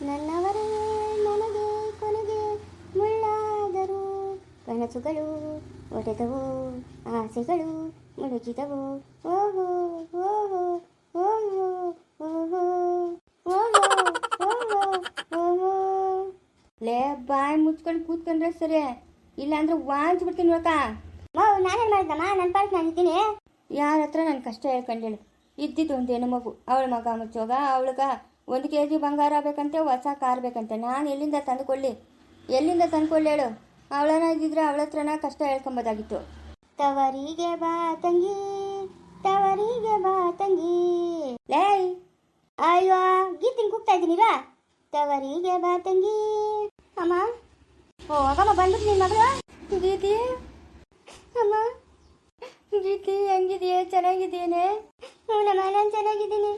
ನನ್ನವರೇ ನನಗೆ ಕೊನೆಗೆ ಮುಳ್ಳಾದರು ಕನಸುಗಳು ಒಡೆದವು ಆಸೆಗಳು ಮುಳುಗಿದವು. ಓಹೋ ಓಹೋ ಓಹೋ ಓಹೋ ಓಹೋ ಓಹೋ ಓಹೋ. ಲೇ ಬಾಯ್ ಮುಚ್ಕೊಂಡು ಕೂತ್ಕೊಂಡ್ರೆ ಸರಿ ಇಲ್ಲಾಂದ್ರೆ ವಾಂಚ್ ಬಿಡ್ತೀನಿ ಇವಾಗ ಮಾವು ನಾನೇನು ಮಾಡಿದಮ್ಮ ನನ್ನ ಪಾಟ್ ನಾನಿದ್ದೀನಿ ಯಾರ ಹತ್ರ ನನ್ನ ಕಷ್ಟ ಹೇಳ್ಕೊಂಡೇಳು ಇದ್ದಿದ್ದು ಒಂದು ಹೆಣ್ಣು ಮಗು. ಅವಳ ಮಗ ಮುಚ್ಚೋಗ ಅವಳಿಗ ಒಂದು ಕೆ ಜಿ ಬಂಗಾರ ಬೇಕಂತೆ, ಹೊಸ ಕಾರ್ ಬೇಕಂತೆ. ನಾನು ಎಲ್ಲಿಂದ ತಂದುಕೊಳ್ಳಿ? ಎಲ್ಲಿಂದ ತಂದುಕೊಳ್ಳಿ ಹೇಳು? ಅವಳನ ಇದ್ದಿದ್ರೆ ಅವಳ ಹತ್ರನ ಕಷ್ಟ ಹೇಳ್ಕೊಂಬೋದಾಗಿತ್ತು. ತವರಿಗೆ ಬಾ ತಂಗಿ, ತವರಿಗೆ ಬಾ ತಂಗಿ. ಲೈ, ಅಯ್ಯೋ, ಗೀತಿನ ಕೂಗ್ತಾ ಇದ್ದೀನಿರಾ ತವರಿಗೆ ಬಾ ತಂಗಿ. ಅಮ್ಮ, ಓ, ಅಗಮ್ಮ ಬಂದ್ಬಿಟ್ಟು ನಿನ್ನ ಮಗಳು. ಗೀತಿ, ಅಮ್ಮ, ಗೀತಿ, ಹೆಂಗಿದೆಯೇ? ಚೆನ್ನಾಗಿದ್ದೇನೆ ಹ್ಞೂ, ನಮ್ಮ ನಾನು ಚೆನ್ನಾಗಿದ್ದೀನಿ.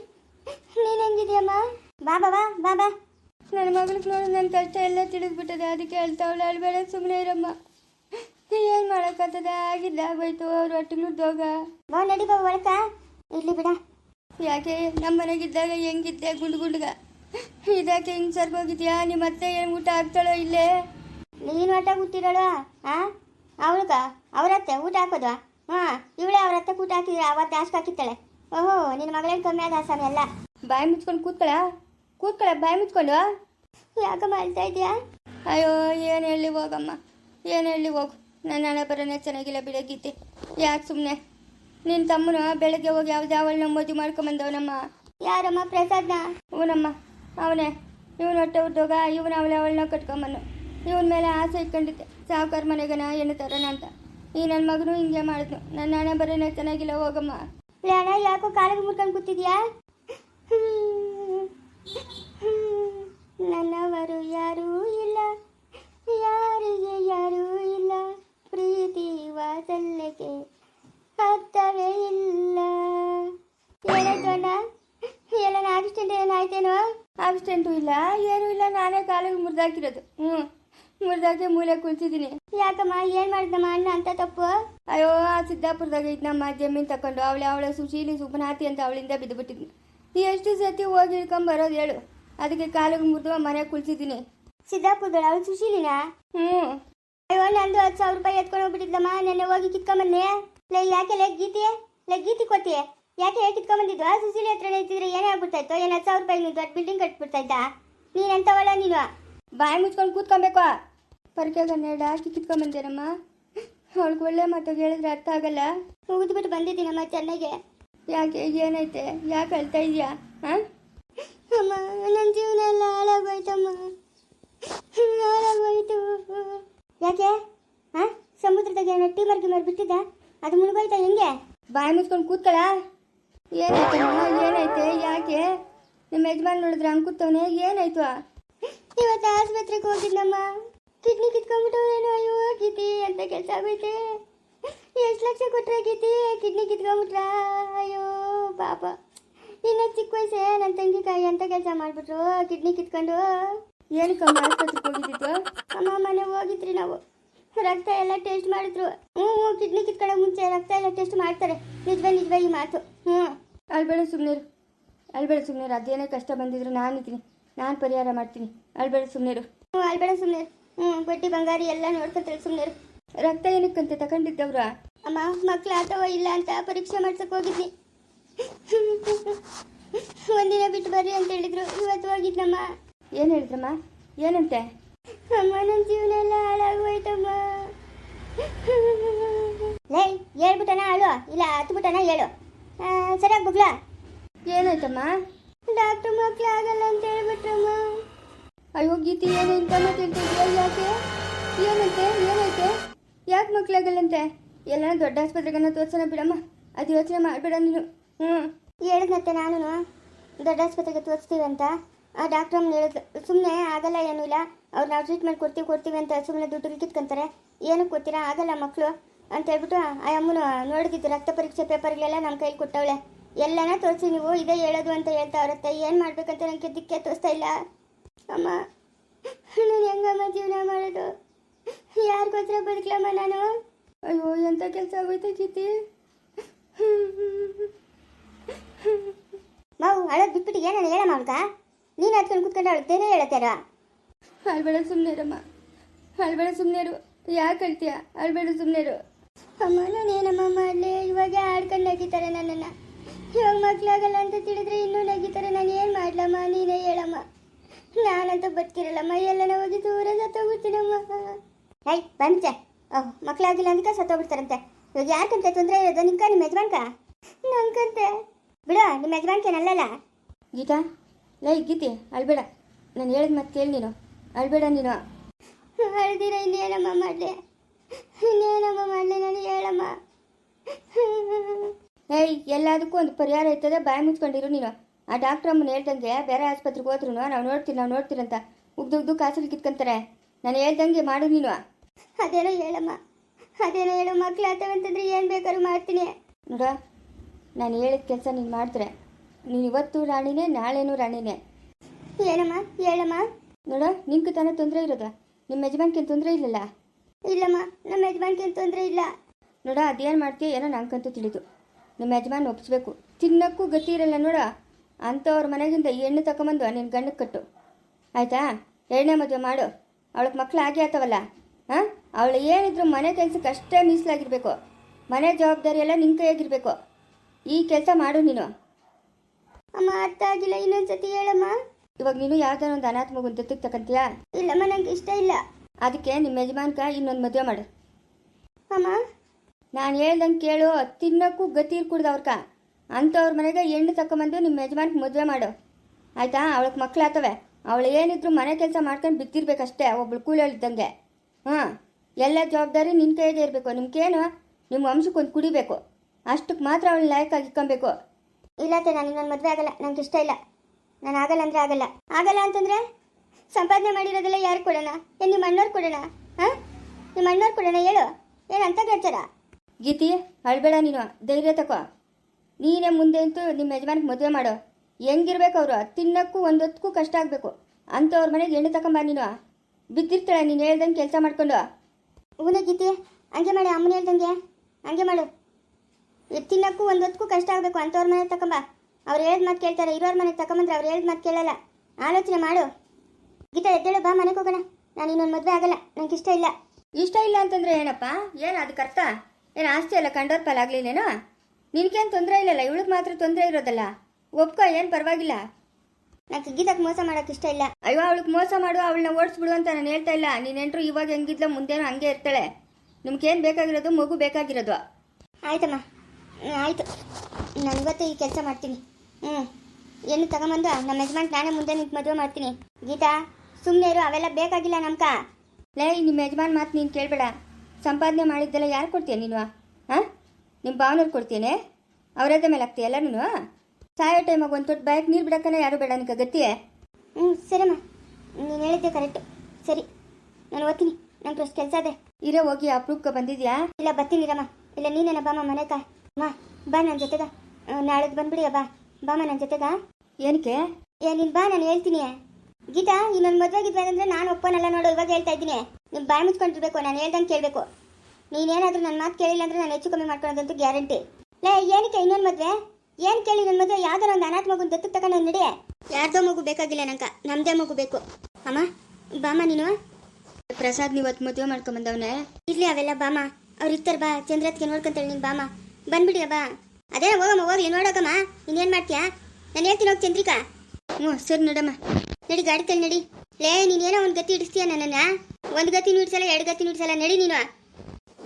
ನೀನು ಹೆಂಗಿದೀಯಮ್ಮ? ಬಾ ಬಾ ಬಾ ಬಾ ಬಾ. ನನ್ನ ಮಗಳು ಫ್ಲೋರ್ ನನ್ನ ಕಷ್ಟ ಎಲ್ಲ ತಿಳಿದ್ಬಿಟ್ಟದೆ. ಅದಕ್ಕೆ ಹೇಳ್ತಾವಳೆ ಅಳ್ಬೇಡ ಸುಮ್ಮನೆ ಇರಮ್ಮ. ಏನು ಮಾಡೋಕ್ಕತ್ತದ ಆಗಿಲ್ಲ ಆಗೋಯ್ತು. ಅವ್ರ ಒಟ್ಟಿಗೆ ದೋಗ ಬಾ ನಡಿ ಬಾ ಒಳಕ. ಇರ್ಲಿ ಬಿಡ. ಯಾಕೆ? ನಮ್ಮ ಮನೆಗಿದ್ದಾಗ ಹೆಂಗಿದ್ದೆ ಗುಂಡು ಗುಂಡ್ಗ? ಇದಕ್ಕೆ ಹಿಂಗೆ ಸರ್ಗೋಗಿದ್ಯಾ? ನಿಮ್ಮ ಅತ್ತೆ ಏನು ಊಟ ಹಾಕ್ತಾಳೋ ಇಲ್ಲೇ? ನೀನು ಒಟ್ಟ ಕೂತಿರಳ ಆ? ಅವಳಕ ಅವರತ್ತೆ ಊಟ ಹಾಕೋದು ಹಾಂ ಇವಳೇ ಅವರತ್ತೆ ಊಟ ಹಾಕಿದ್ರೆ ಅವತ್ತು ಅಷ್ಟು ಹಾಕಿತ್ತಾಳೆ ಓಹೋ ನಿನ್ನ ಮಗಳೇನು ಕಮ್ಮಿ ಆದ ಸ್ವಾಮಿ ಎಲ್ಲ ಬಾಯಿ ಮುಚ್ಕೊಂಡು ಕೂತ್ಕೊಳ. ಕೂತ್ಕೊಳ ಬಾಯಿ ಮುಚ್ಕೊಂಡು? ಯಾಕಮ್ಮ ಮಾಡ್ತಾ ಇದೆಯಾ? ಅಯ್ಯೋ ಏನು ಹೇಳಿ ಹೋಗಮ್ಮ ಏನು ಹೇಳಿ ಹೋಗು. ನನ್ನ ಹಣ ಬರೋನೇ ಚೆನ್ನಾಗಿಲ್ಲ ಬಿಡಗೀತಿ ಯಾಕೆ ಸುಮ್ಮನೆ ನಿನ್ನ ತಮ್ಮನ ಬೆಳಗ್ಗೆ ಹೋಗಿ ಯಾವ್ದು ಯಾವ ಮದುವೆ ಮಾಡ್ಕೊಂಬಂದವನಮ್ಮ. ಯಾರಮ್ಮ? ಪ್ರಸಾದ್ನ? ಇವನಮ್ಮ ಅವನೇ. ಇವನು ಹೊಟ್ಟೆ ಉದ್ಯೋಗ ಇವನು ಅವಳ ಅವಳನ್ನ ಕಟ್ಕೊಂಬನು ಇವನ ಮೇಲೆ ಆಸೆ ಇಟ್ಕೊಂಡಿದ್ದೆ. ಸಾವುಕಾರ ಮನೆಗನ ಏನು ತರೋಣ ಅಂತ. ಈ ನನ್ನ ಮಗನು ಹಿಂಗೆ ಮಾಡಿದ್ನು. ನನ್ನ ಹಣೆ ಬರೋನೇ ಚೆನ್ನಾಗಿಲ್ಲ ಹೋಗಮ್ಮ. ಯಾಕೋ ಕಾಲಿಗೆ ಮುಟ್ಕೊಂಡು ಕೂತಿದ್ಯಾ? ನನ್ನವರು ಯಾರೂ ಇಲ್ಲ ಯಾರಿಗೆ ಯಾರೂ ಇಲ್ಲ. ಪ್ರೀತಿ ವಾತ್ಸಲ್ಯಕ್ಕೆ ಅರ್ಥವೇ ಇಲ್ಲ. ಏನಾಯ್ತು ಅಣ್ಣ ಎಲ್ಲ ಆಕ್ಸಿಡೆಂಟ್ ಏನಾಯ್ತೇನೋ ಆಕ್ಸಿಡೆಂಟು ಇಲ್ಲ ಏನೂ ಇಲ್ಲ ನಾನೇ ಕಾಲಿಗೆ ಮುರಿದಾಕಿರೋದು. ಹ್ಞೂ ಮುರಿದಾಕಿ ಮೂಲೆ ಕುಳಿತಿದ್ದೀನಿ ಯಾಕಮ್ಮ ಏನ್ ಮಾಡಿದ್ನಮ್ಮ ಅಣ್ಣ ಅಂತ ತಪ್ಪು? ಅಯ್ಯೋ ಆ ಸಿದ್ದಾಪುರದಾಗ ಇದ್ನಮ್ಮ ಜಮೀನ್ ತಕೊಂಡು ಅವಳೆ ಅವಳ ಸುಶೀಲಿ ಸುಪನಾತಿ ಅಂತ ಅವಳಿಂದ ಬಿದ್ದುಬಿಟ್ಟಿದ್ನಿ ಎಷ್ಟು ಸತಿ ಹೋಗಿ ಇಳ್ಕೊಂಬರೋದು ಹೇಳು. ಅದಕ್ಕೆ ಕಾಲಿಗೆ ಮುರಿದು ಮನೆಗೆ ಕುಳಿಸಿದ್ದೀನಿ. ಸಿದ್ದಾಪುರದಳ ಅವಳು ಸುಶೀಲಿನ? ಹ್ಞೂ ಅಯ್ಯೋ ನಂದು ಹತ್ತು ಸಾವಿರ ರೂಪಾಯಿ ಎತ್ಕೊಂಡು ಹೋಗ್ಬಿಟ್ಟಿದ್ದಮ್ಮ ನೆನ್ನೆ ಹೋಗಿ ಕಿತ್ಕೊಂಬನ್ನೆ. ಲೈ ಯಾಕೆ ಲೈ ಗೀತಿ? ಲೈ ಗೀತಿ ಕೊತ್ತಿ ಯಾಕೆ ಕಿತ್ಕೊಂಬಂದಿದ್ವಾ? ಸುಶೀಲಿ ಹತ್ರ ಇದ್ದಿದ್ರೆ ಏನೇ ಆಗ್ಬಿಡ್ತಾ ಇತ್ತು ಏನು ಹತ್ತು ಸಾವಿರ ರೂಪಾಯಿ ನೀನು ದೊಡ್ಡ ಬಿಲ್ಡಿಂಗ್ ಕಟ್ಬಿಡ್ತಾಯ್ತಾ? ನೀನು ನೀನು? ಬಾಯಿ ಮುಚ್ಕೊಂಡು ಕೂತ್ಕೊಬೇಕು. ಪರಕೆ ಕನ್ನಡ ಹಾಕಿ ಕಿತ್ಕೊಂಬಂದಿರಮ್ಮ. ಅವಳಿಗೆ ಒಳ್ಳೆ ಮಾತು ಹೇಳಿದ್ರೆ ಅರ್ಥ ಆಗಲ್ಲ. ಮುಗಿದ್ಬಿಟ್ಟು ಬಂದಿದ್ದೀನಮ್ಮ ಚೆನ್ನೈಗೆ. ಯಾಕೆ ಏನೈತೆ? ಯಾಕೆ ಅಳ್ತಾ ಇದೆಯಾ? ಹಾಂ? ಅಮ್ಮ ನನ್ನ ಜೀವನ ಎಲ್ಲ ಹಾಳಾಗೋಯ್ತಮ್ಮ. ಹಾಳಾಗೋಯ್ತು. ಯಾಕೆ? ಹಾಂ? ಸಮುದ್ರದಾಗ ಏನೋ ಟೀ ಮರ್ಗಿ ಮರ್ ಬಿಟ್ಟಿದ್ದ ಅದು ಮುಳುಗೋಯ್ತಾ ಹೆಂಗೆ? ಬಾಯಿ ಮುಚ್ಕೊಂಡು ಕೂತ್ಕಳ. ಏನೈತೆ ಏನೈತೆ? ಯಾಕೆ? ನಿಮ್ಮ ಯಜಮಾನ್ ನೋಡಿದ್ರೆ ಹಂಗೆ ಕೂತವನೆ? ಏನಾಯ್ತು? ಇವತ್ತು ಆಸ್ಪತ್ರೆಗೆ ಹೋಗಿದ್ನಮ್ಮ. ಕಿಡ್ನಿ ಕಿತ್ಕೊಂಡ್ಬಿಟ್ಟವ್ರೇನೋ? ಅಯ್ಯೋ ಕಿತಿ ಅಂತ ಕೆಲಸ ಆಗೋಯ್ತೆ. ಎಷ್ಟು ಲಕ್ಷ ಕೊಟ್ಟರೆ ಗೀತಿ ಕಿಡ್ನಿ ಕಿತ್ಕೊಂಬಿಟ್ರ ಅಯ್ಯೋ, ಪಾಪ. ಇನ್ನು ಚಿಕ್ಕ ವಯಸ್ಸೇ ನನ್ನ ತಂಗಿ ಕಾಯಿ ಅಂತ ಕೆಲಸ ಮಾಡಿಬಿಟ್ರು. ಕಿಡ್ನಿ ಕಿತ್ಕೊಂಡು ಏನಕ್ಕಮ್ಮ ಆಸ್ಪತ್ರೆಗೆ ಹೋಗಿದ್ದಿತ್ತು ಅಮ್ಮ ಮನೆ ಹೋಗಿದ್ರಿ ನಾವು. ರಕ್ತ ಎಲ್ಲ ಟೆಸ್ಟ್ ಮಾಡಿದ್ರು. ಹ್ಞೂ ಹ್ಞೂ ಕಿಡ್ನಿ ಕಿತ್ಕೊಳ್ಳೋ ಮುಂಚೆ ರಕ್ತ ಎಲ್ಲ ಟೆಸ್ಟ್ ಮಾಡ್ತಾರೆ. ನಿಜವೇ ನಿಜವೇ ಈ ಮಾತು. ಹ್ಞೂ. ಅಳ್ಬೇಡ ಸುಮ್ಮನಿರು ಅಳ್ಬೇಡ ಸುಮ್ಮನಿರು ಅದೇನೇ ಕಷ್ಟ ಬಂದಿದ್ರು ನಾನು ಇದ್ದೀನಿ. ನಾನು ಪರಿಹಾರ ಮಾಡ್ತೀನಿ. ಅಳ್ಬೇಡ ಸುಮ್ಮನಿರು ಹ್ಞೂ ಅಳ್ಬೇಡ ಸುಮ್ಮನೆರು ಹ್ಞೂ, ಬಡ್ಡಿ ಬಂಗಾರಿ ಎಲ್ಲ ನೋಡ್ಕೊತಾರೆ ಸುಮ್ಮನೆ ರಕ್ತ ಏನಕ್ಕಂತೆ ತಗೊಂಡಿದ್ದವ್ರ? ಅಮ್ಮ ಮಕ್ಳು ಅಥವಾ ಇಲ್ಲ ಅಂತ ಪರೀಕ್ಷೆ ಮಾಡ್ಸಕ್ ಹೋಗಿದ್ವಿ ಒಂದಿನ ಬಿಟ್ಟು ಬರ್ರಿ ಅಂತ ಹೇಳಿದ್ರು. ಇವತ್ತು ಹೋಗಿದ್ನಮ್ಮ. ಏನು ಹೇಳಿದ್ರಮ್ಮ? ಏನಂತೆ? ಅಮ್ಮ ನನ್ನ ಜೀವನ ಎಲ್ಲ ಹಾಳಾಗೋಯ್ತಮ್ಮ. ಲೈ ಹೇಳ್ಬಿಟ್ಟನ ಅಳು ಇಲ್ಲ ಹತ್ಬಿಟ್ಟನ ಹೇಳು. ಸರಿಯಾಗಿ ಬುಗ್ಲ? ಏನಾಯ್ತಮ್ಮ? ಡಾಕ್ಟರ್ ಮಕ್ಳು ಆಗಲ್ಲ ಅಂತ ಹೇಳ್ಬಿಟ್ರಮ್ಮ. ಅಯ್ಯೋ ಗೀತಿ ಏನು ಇಂಥ ಮಾತು ಹೇಳ್ತಿದ್ಯಾ ಯಾಕೆ? ಏನಂತೆ? ಏನೈತೆ ಯಾಕೆ ಮಕ್ಕಳಾಗಲ್ಲಂತೆ ಎಲ್ಲ ದೊಡ್ಡ ಆಸ್ಪತ್ರೆಗನ್ನ ತೋರ್ಸೋಣ ಬಿಡಮ್ಮ. ಅದು ಯೋಚನೆ ಮಾಡಬೇಡ ನೀನು. ಹ್ಞೂ ಹೇಳಿದ್ನತ್ತೆ ನಾನು ದೊಡ್ಡ ಆಸ್ಪತ್ರೆಗೆ ತೋರಿಸ್ತೀವಂತ. ಆ ಡಾಕ್ಟ್ರ್ ಅಮ್ಮ ಹೇಳಿದ್ರು ಸುಮ್ಮನೆ ಆಗಲ್ಲ ಏನೂ ಇಲ್ಲ. ಅವ್ರು ನಾವು ಟ್ರೀಟ್ಮೆಂಟ್ ಕೊಡ್ತೀವಿ ಕೊಡ್ತೀವಿ ಅಂತ ಸುಮ್ಮನೆ ದುಡ್ಡು ಕಿತ್ಕೊಂತಾರೆ ಏನಕ್ಕೆ ಕೊಡ್ತೀರಾ? ಆಗಲ್ಲ ಮಕ್ಕಳು ಅಂತ ಹೇಳ್ಬಿಟ್ಟು ಆ ಅಮ್ಮನು ನೋಡಿದ್ದು ರಕ್ತ ಪರೀಕ್ಷೆ ಪೇಪರ್ಗಳೆಲ್ಲ ನಮ್ಮ ಕೈಲಿ ಕೊಟ್ಟವಳೆ. ಎಲ್ಲನ ತೋರಿಸಿ ನೀವು ಇದೇ ಹೇಳೋದು ಅಂತ ಹೇಳ್ತಾ ಅವ್ರತ್ತೆ. ಏನು ಮಾಡಬೇಕಂತ ನನಗೆ ದಿಕ್ಕೇ ತೋರಿಸ್ತಾ ಇಲ್ಲ. ಅಮ್ಮ, ನಾನು ಹೆಂಗಮ್ಮ ಜೀವನ ಮಾಡೋದು? ಯಾರಿಗೋಸ್ಕರ ಬದುಕಲಮ್ಮ ನಾನು? ಅಯ್ಯೋ ಎಂತ ಕೆಲಸ ಆಗೋಯ್ತು ಗೀತಿ ಮಾವು ಅಳೋದು ಬಿಟ್ಬಿಟ್ಟು ಏನಾನ ಹೇಳಮ್ಮ ಅವ್ಗ ನೀನು ಹತ್ಕೊಂಡು ಕುತ್ಕೊಂಡು ಅಳ್ತೇನೆ ಹೇಳತ್ತಾರ ಅಳ್ಬೇಡ ಸುಮ್ಮನೆ ಇರಮ್ಮ. ಅಳ್ಬೇಡ ಸುಮ್ಮನೆ ಇರು. ಯಾಕೆ ಅಳ್ತೀಯ ಅಳ್ಬೇಡ ಸುಮ್ಮನೆ ಇರು. ಅಮ್ಮ ಏನಮ್ಮ ಮಾಡಲಿ? ಇವಾಗ ಆಡ್ಕೊಂಡು ನಗಿತಾರೆ ನನ್ನನ್ನು. ಇವಾಗ ಮಕ್ಳಾಗಲ್ಲ ಅಂತ ತಿಳಿದ್ರೆ ಇನ್ನೂ ನಗಿತಾರೆ. ನಾನು ಏನು ಮಾಡ್ಲಮ್ಮ? ನೀನೇ ಹೇಳಮ್ಮ. ನಾನಂತ ಬದುಕಿರಲ್ಲಮ್ಮ. ಎಲ್ಲನ ಹೋಗಿ ದೂರ ಸತ್ತೋಗ್ಬಿಡ್ತೀನಮ್ಮ. ಹೈ ಬಂದೆ ಓಹ್ ಮಕ್ಕಳಾಗಿಲ್ಲ ಅಂದ್ಕ ಸತ್ತೋಗ್ಬಿಡ್ತಾರಂತೆ. ಇವಾಗ ಯಾಕಂತ ತೊಂದರೆ ಇರೋದು? ನಿಮ್ಕ ನಿಮ್ಮ ಯಜಮಾನ್ಕ? ನಂಗಂತೆ ಬಿಡ ನಿಮ್ಮ ಯಜಮಾನ್ಕೇನಲ್ಲಲ್ಲ ಗೀತಾ ಲೈ ಗೀತೆ ಅಳ್ಬೇಡ. ನಾನು ಹೇಳಿದ ಮತ್ತೆ ಕೇಳಿ ನೀನು. ಅಳ್ಬೇಡ ನೀನು. ಅಳ್ದಿರ ಇನ್ನೇನಮ್ಮ ಮಾಡಲಿ? ಇನ್ನೇನಮ್ಮ ಮಾಡಲಿ ನಾನು ಹೇಳಮ್ಮ? ಏಯ್ ಎಲ್ಲದಕ್ಕೂ ಒಂದು ಪರಿಹಾರ ಇರ್ತದೆ ಬಾಯಿ ಮುಚ್ಕೊಂಡಿರು ನೀನು. ಆ ಡಾಕ್ಟ್ರ್ ಅಮ್ಮನ ಹೇಳ್ದಂಗೆ ಬೇರೆ ಆಸ್ಪತ್ರೆಗೆ ಹೋದ್ರು ನಾವು ನೋಡ್ತೀನಿ ನಾವು ನೋಡ್ತೀರಂತ. ಉಗ್ದು ಉಗ್ದು ಕಾಸಲ್ಲಿ ಕಿತ್ಕೊಂತಾರೆ. ನಾನು ಹೇಳ್ದಂಗೆ ಮಾಡು ನೀನು. ಅದೇನೋ ಹೇಳಮ್ಮ ಅದೇನೋ ಹೇಳು ಮಕ್ಳು ಅಂತಂದ್ರೆ ಏನು ಬೇಕಾದ್ರೂ ಮಾಡ್ತೀನಿ. ನೋಡ ನಾನು ಹೇಳಿದ ಕೆಲಸ ನೀನು ಮಾಡಿದ್ರೆ ನೀನು ಇವತ್ತು ರಾಣಿನೇ ನಾಳೆನೂ ರಾಣಿನೇ. ಏನಮ್ಮ ಹೇಳಮ್ಮ? ನೋಡ ನಿಂಗೆ ತಾನೇ ತೊಂದರೆ ಇರೋದ. ನಿಮ್ಮ ಯಜಮಾನ್ಕೇನು ತೊಂದರೆ ಇಲ್ಲಲ್ಲ? ಇಲ್ಲಮ್ಮ ನಮ್ಮ ಯಜಮಾನ್ಕೇನು ತೊಂದರೆ ಇಲ್ಲ. ನೋಡ ಅದೇನು ಮಾಡ್ತೀಯ ಏನೋ ನಂಗಂತೂ ತಿಳಿದು. ನಿಮ್ಮ ಯಜಮಾನ್ ಒಪ್ಪಿಸ್ಬೇಕು ತಿನ್ನಕ್ಕೂ ಗತಿ ಇರಲ್ಲ ನೋಡ. ಅಂಥವ್ರ ಮನೆಗಿಂದ ಹೆಣ್ಣು ತಗೊಂಬಂದು ನಿನ್ನ ಗಂಡಕ್ಕೆ ಕಟ್ಟು. ಆಯಿತಾ? ಎರಡನೇ ಮದುವೆ ಮಾಡು. ಅವಳಕ್ಕೆ ಮಕ್ಳು ಆಗೇ ಆತವಲ್ಲ. ಹಾಂ? ಅವಳು ಏನಿದ್ರು ಮನೆ ಕೆಲಸಕ್ಕೆ ಅಷ್ಟೇ ಮೀಸಲಾಗಿರ್ಬೇಕು. ಮನೆ ಜವಾಬ್ದಾರಿ ಎಲ್ಲ ನಿನ್ನ ಕೈಯಾಗಿರಬೇಕು. ಈ ಕೆಲಸ ಮಾಡು ನೀನು. ಅಮ್ಮ ಅರ್ಥ ಆಗಿಲ್ಲ. ಇನ್ನೊಂದ್ಸತಿ ಹೇಳಮ್ಮ. ಇವಾಗ ನೀನು ಯಾವ್ದಾರ ಒಂದು ಅನಾಥ ಮಗು ತಗೊಂತೀಯಾ ಇಲ್ಲಮ್ಮ ನಂಗೆ ಇಷ್ಟ ಇಲ್ಲ. ಅದಕ್ಕೆ ನಿಮ್ಮ ಯಜಮಾನ್ಕ ಇನ್ನೊಂದು ಮದುವೆ ಮಾಡು. ಅಮ್ಮ. ನಾನು ಹೇಳ್ದಂಗೆ ಕೇಳು ತಿನ್ನೋಕ್ಕೂ ಗತಿ ಇರ್ಕೂಡ್ದು ಅವ್ರಕ. ಅಂಥವ್ರ ಮನೆಗೆ ಹೆಣ್ಣು ತಕೊಂಬಂದು ನಿಮ್ಮ ಯಜಮಾನ್ಗೆ ಮದುವೆ ಮಾಡು. ಆಯ್ತಾ? ಅವಳಕ್ಕೆ ಮಕ್ಕಳು ಆತವೆ ಅವಳು ಏನಿದ್ರು ಮನೆ ಕೆಲಸ ಮಾಡ್ಕೊಂಡು ಬಿದ್ದಿರ್ಬೇಕಷ್ಟೇ ಒಬ್ಳು ಕೂಲಿಯಲ್ಲಿದ್ದಂಗೆ ಹಾಂ, ಎಲ್ಲ ಜವಾಬ್ದಾರಿ ನಿನ್ನ ಕೈಯದೇ ಇರಬೇಕು. ನಿಮ್ಗೇನು? ನಿಮ್ಮ ವಂಶಕ್ಕೊಂದು ಕುಡಿಬೇಕು. ಅಷ್ಟಕ್ಕೆ ಮಾತ್ರ ಅವಳು ಲಾಯಕ್ಕಾಗಿ ಇಕ್ಕೊಬೇಕು ಇಲ್ಲತ್ತೆ ನಾನು ನನ್ನ ಮದುವೆ ಆಗಲ್ಲ. ನನಗೆ ಇಷ್ಟ ಇಲ್ಲ. ನಾನು ಆಗಲ್ಲ ಅಂದರೆ ಆಗಲ್ಲ. ಆಗಲ್ಲ ಅಂತಂದರೆ ಸಂಪಾದನೆ ಮಾಡಿರೋದೆಲ್ಲ ಯಾರು ಕೊಡೋಣ? ಏನು ನಿಮ್ಮ ಅಣ್ಣವ್ರು ಕೊಡೋಣ? ಹಾಂ? ನಿಮ್ಮ ಅಣ್ಣವ್ರು ಕೊಡೋಣ? ಹೇಳು. ಏನು ಅಂತ ಹೇಳ್ತಾರಾ ಗೀತಿ, ಅಳ್ಬೇಡ ನೀನು. ಧೈರ್ಯ ತಕೋ. ನೀನೇ ಮುಂದೆ ಅಂತೂ ನಿಮ್ಮ ಯಜಮಾನಿಗೆ ಮದುವೆ ಮಾಡು. ಹೆಂಗಿರ್ಬೇಕು ಅವರು? ತಿನ್ನೋಕ್ಕೂ ಒಂದೊತ್ತಕ್ಕೂ ಕಷ್ಟ ಆಗಬೇಕು. ಅಂಥವ್ರ ಮನೆಗೆ ಹೆಣ್ಣು ತಗೊಂಬ ನೀನು. ಬಿದ್ದಿರ್ತಾಳೆ ನೀನು ಹೇಳ್ದಂಗೆ ಕೆಲಸ ಮಾಡ್ಕೊಂಡು. ಹೂನೆ ಗೀತಿ ಹಂಗೆ ಮಾಡಿ ಅಮ್ಮನ ಹೇಳ್ದಂಗೆ. ಹಂಗೆ ಮಾಡು. ಎತ್ತಿನಕ್ಕೂ ತಿನ್ನಕ್ಕೂ ಒಂದು ಹೊತ್ತಕ್ಕೂ ಕಷ್ಟ ಆಗಬೇಕು ಅಂಥವ್ರ ಮನೆ ತಕೊಂಬ. ಅವ್ರು ಹೇಳಿದ ಮಾತು ಕೇಳ್ತಾರೆ ಇರೋರ ಮನೆಗೆ ತಕೊಂಬಂದ್ರೆ ಅವ್ರು ಹೇಳಿದ ಮಾತು ಕೇಳಲ್ಲ. ಆಲೋಚನೆ ಮಾಡು. ಗೀತಾ ಎದ್ದೇಳು ಬಾ ಮನೆಗೆ ಹೋಗೋಣ. ನಾನು ಇನ್ನೊಂದು ಮದುವೆ ಆಗಲ್ಲ ನನಗೆ ಇಷ್ಟ ಇಲ್ಲ. ಇಷ್ಟ ಇಲ್ಲ ಅಂತಂದ್ರೆ ಏನಪ್ಪ? ಏನು ಅದಕ್ಕೆ ಅರ್ಥ ಏನು ಆಸ್ತಿ ಅಲ್ಲ ಕಂಡೋರ್ ಪಾಲಾಗ್ಲಿಲ್ಲೇನೋ? ನಿನಗೇನು ತೊಂದರೆ ಇಲ್ಲಲ್ಲ ಇವಳಿಗೆ ಮಾತ್ರ ತೊಂದರೆ ಇರೋದಲ್ಲ. ಒಪ್ಕೋ ಏನು ಪರವಾಗಿಲ್ಲ. ನಂಗೆ ಗೀತಕ್ಕೆ ಮೋಸ ಮಾಡೋಕೆ ಇಷ್ಟ ಇಲ್ಲ. ಅಯ್ಯೋ ಅವಳಿಗೆ ಮೋಸ ಮಾಡು ಅವಳನ್ನ ಓಡಿಸ್ಬಿಡು ಅಂತ ನಾನು ಹೇಳ್ತಾ ಇಲ್ಲ. ನೀನೆಂಟ್ರು ಇವಾಗ ಹೆಂಗಿದ್ಲ ಮುಂದೇನು ಹಂಗೆ ಇರ್ತಾಳೆ. ನಿಮ್ಗೇನು ಬೇಕಾಗಿರೋದು ಮಗು ಬೇಕಾಗಿರೋದು? ಆಯ್ತಮ್ಮ. ಆಯ್ತು ಆಯಿತು. ನಾನು ಇವತ್ತು ಈ ಕೆಲಸ ಮಾಡ್ತೀನಿ. ಹ್ಞೂ ಏನು ತಗೊಂಬಂದ ನಮ್ಮ ಯಜಮಾನ್ ನಾನೇ ಮುಂದೆ ನಿಂತು ಮದುವೆ ಮಾಡ್ತೀನಿ. ಗೀತಾ ಸುಮ್ಮನೆ ಇರು ಅವೆಲ್ಲ ಬೇಕಾಗಿಲ್ಲ ನಮ್ಕ. ಲೇ ನಿಮ್ಮ ಯಜಮಾನ್ ಮಾತು ನೀನು ಕೇಳಬೇಡ. ಸಂಪಾದನೆ ಮಾಡಿದ್ದೆಲ್ಲ ಯಾರು ಕೊಡ್ತೀಯ ನೀನು? ಹಾಂ? ನಿಮ್ಮ ಭಾವನವ್ರು ಕೊಡ್ತೀನಿ ಅವರದ್ದೇ ಮೇಲೆ ಆಗ್ತೀಯ ಎಲ್ಲ ನೀನು ಸಾಯೋ ಟೈಮಾಗ ಒಂದು ತೊಟ್ಟು ಬೈಕ್ ನೀರು ಬಿಡಕ್ಕನ ಯಾರು ಬೇಡ ನಿನಗೆ ಗತಿ ಹ್ಞೂ ಸರಿಮ್ಮ ನೀನು ಹೇಳಿದ್ದೆ ಕರೆಕ್ಟ್ ಸರಿ. ನಾನು ಓದ್ತೀನಿ. ನಂಗೆ ಅಷ್ಟು ಕೆಲಸ ಇದೆ. ಇರೋ ಹೋಗಿ ಅಪ್ರೂಪ್ಗೆ ಬಂದಿದ್ಯಾ? ಇಲ್ಲ ಬರ್ತೀನಿರಮ್ಮ ಇಲ್ಲ ನೀನೇನ ಮನೆ ಕಾಯ್ ಅಮ್ಮ ಬಾ ನನ್ನ ಜೊತೆಗ. ನಾಳೆದು ಬಂದ್ಬಿಡಿ ಬಾ. ಬಾಮ ನನ್ನ ಜೊತೆಗ. ಏನಕ್ಕೆ? ಏ ನೀನು ಬಾ ನಾನು ಹೇಳ್ತೀನಿ. ಗೀತಾ ಇನ್ನೊಂದು ಮದುವೆ ಗಿದ್ವೆ ಅಂದ್ರೆ ನಾನು ಒಪ್ಪನಲ್ಲ ನೋಡೋ ಇವಾಗ ಹೇಳ್ತಾ ಇದ್ದೀನಿ. ನೀನು ಬಾಯಿ ಮುಚ್ಕೊಂಡಿರ್ಬೇಕು ನಾನು ಹೇಳ್ದಂಗೆ ಕೇಳಬೇಕು. ನೀನೇನಾದರೂ ನನ್ನ ಮಾತು ಕೇಳಿಲ್ಲ ಅಂದ್ರೆ ನಾನು ಹೆಚ್ಚು ಕಮ್ಮಿ ಮಾಡ್ಕೊಳೋದಂತೂ ಗ್ಯಾರಂಟಿ. ಲೇ ಏನಕ್ಕೆ ಇನ್ನೊಂದು ಮದುವೆ? ಏನು ಕೇಳಿ ನನ್ನ ಮಗ? ಯಾವ್ದಾರ ಒಂದು ಅನಾಥ ಮಗು ದತ್ತು ತಗೊಂಡು ನಡಿ. ಯಾರ್ದೋ ಮಗು ಬೇಕಾಗಿಲ್ಲ ನಂಗೆ. ನಮ್ಮದೇ ಮಗು ಬೇಕು. ಅಮ್ಮ ಬಾಮ ನೀನು? ಪ್ರಸಾದ್ ನೀವತ್ತು ಮದುವೆ ಮಾಡ್ಕೊಂಬಂದವನೇ ಇರ್ಲಿ ಅವೆಲ್ಲ ಬಾಮ ಅವ್ರು ಇರ್ತಾರ ಬಾ. ಚಂದ್ರತ್ಗೆ ನೋಡ್ಕೊಂತಾಳೆ ನೀನು ಬಾಮ ಬಂದ್ಬಿಡಿಯ ಬಾ ಅದೇ, ಹೋಗಮ್ಮ, ಹೋಗ್ಲಿ. ನೋಡೋಕಮ್ಮ. ಇನ್ನೇನು ಮಾಡ್ತೀಯಾ? ನಾನು ಹೇಳ್ತೀನಿ, ಹೋಗಿ ಚಂದ್ರಿಕಾ. ಹ್ಞೂ, ಸರಿ ನೋಡಮ್ಮ. ನಡಿ, ಗಾಡಿ ಕಲ್ ನಡಿ. ಲೇ ನೀನೇನೋ ಒಂದು ಗತಿ ಇಡಿಸ್ತೀಯ ನನ್ನ ಒಂದು ಗತಿ ಇಡ್ಸಲ್ಲ ಎರಡು ಗತಿ ಇಡ್ಸಲ್ಲ ನಡಿ ನೀನು.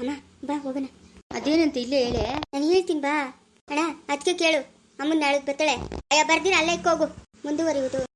ಅಮ್ಮ, ಬಾ, ಹೋಗೋಣ. ಅದೇನಂತ ಇಲ್ಲೇ ಹೇಳಿ. ನಾನು ಹೇಳ್ತೀನಿ, ಬಾ. ಅಣ್ಣ ಅದಕ್ಕೆ ಕೇಳು. ಅಮ್ಮನ ನಾಳೆ ಬರ್ತಾಳೆ. ಅಯ್ಯ ಬರ್ದಿನ ಅಲ್ಲೇ ಇಕ್ಕೋಗು. ಮುಂದುವರಿಯುವುದು.